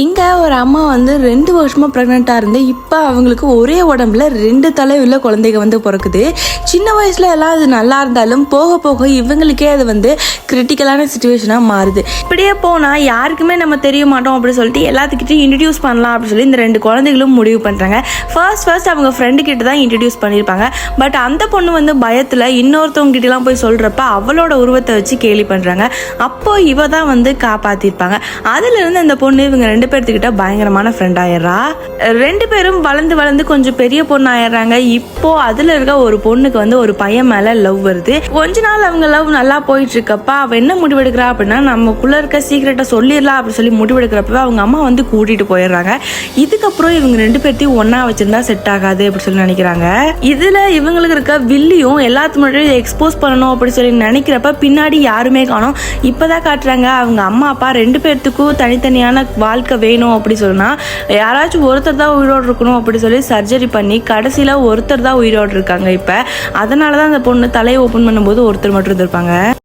இங்கே ஒரு அம்மா வந்து ரெண்டு வருஷமாக ப்ரெக்னெண்ட்டாக இருந்து இப்போ அவங்களுக்கு ஒரே உடம்புல ரெண்டு தலை உள்ள குழந்தைங்க வந்து பிறக்குது. சின்ன வயசில் எல்லாம் அது நல்லா இருந்தாலும் போக போக இவங்களுக்கே அது வந்து கிரிட்டிக்கலான சுச்சுவேஷனாக மாறுது. இப்படியே போனால் யாருக்குமே நம்ம தெரிய மாட்டோம் அப்படின்னு சொல்லிட்டு எல்லாத்துக்கிட்டையும் இன்ட்ரடியூஸ் பண்ணலாம் அப்படின்னு சொல்லி இந்த ரெண்டு குழந்தைகளும் முடிவு பண்ணுறாங்க ஃபர்ஸ்ட் ஃபர்ஸ்ட் அவங்க ஃப்ரெண்டு கிட்ட தான் இன்ட்ரடியூஸ் பண்ணியிருப்பாங்க. பட் அந்த பொண்ணு வந்து பயத்தில் இன்னொருத்தவங்க கிட்டலாம் போய் சொல்கிறப்ப அவளோட உருவத்தை வச்சு கேலி பண்ணுறாங்க அப்போது இவ தான் வந்து காப்பாற்றிருப்பாங்க அதுலேருந்து அந்த பொண்ணு இவங்க ரெண்டு பேர்த்துக்கிட்ட பயங்கரமான ஃப்ரெண்ட் ஆயிடுறா. ரெண்டு பேரும் வளர்ந்து வளர்ந்து கொஞ்சம் பெரிய பொண்ணு ஆயிடுறாங்க இப்போ அதில் இருக்க ஒரு பொண்ணுக்கு வந்து ஒரு பையன் மேலே லவ் வருது. கொஞ்ச நாள் அவங்க லவ் நல்லா போயிட்டு இருக்கப்ப அவ என்ன முடிவெடுக்கிறா அப்படின்னா நமக்குள்ள இருக்க சீக்கிரட்டை சொல்லிடலாம் அப்படின்னு சொல்லி முடிவெடுக்கிறப்ப அவங்க அம்மா வந்து கூட்டிட்டு போயிடுறாங்க. இதுக்கப்புறம் இவங்க ரெண்டு பேர்த்தையும் ஒன்னா வச்சிருந்தா செட் ஆகாது அப்படின்னு சொல்லி நினைக்கிறாங்க. இதுல இவங்களுக்கு இருக்க வில்லியும் எல்லாத்து முன்னாடியும் எக்ஸ்போஸ் பண்ணணும் அப்படின்னு சொல்லி நினைக்கிறப்ப பின்னாடி யாருமே காணும். இப்பதான் காட்டுறாங்க. அவங்க அம்மா அப்பா ரெண்டு பேர்த்துக்கும் தனித்தனியான வாழ்க்கை வேணும் அப்படி சொன்னா யாராச்சும் ஒருத்தர் தான் உயிரோடு இருக்கணும் அப்படி சொல்லி சர்ஜரி பண்ணி கடைசியில ஒருத்தர் தான் உயிரோடு இருக்காங்க இப்ப. அதனால தான் அந்த பொண்ணு தலையை ஓப்பன் பண்ணும்போது ஒருத்தர் மட்டும் இருந்திருப்பாங்க.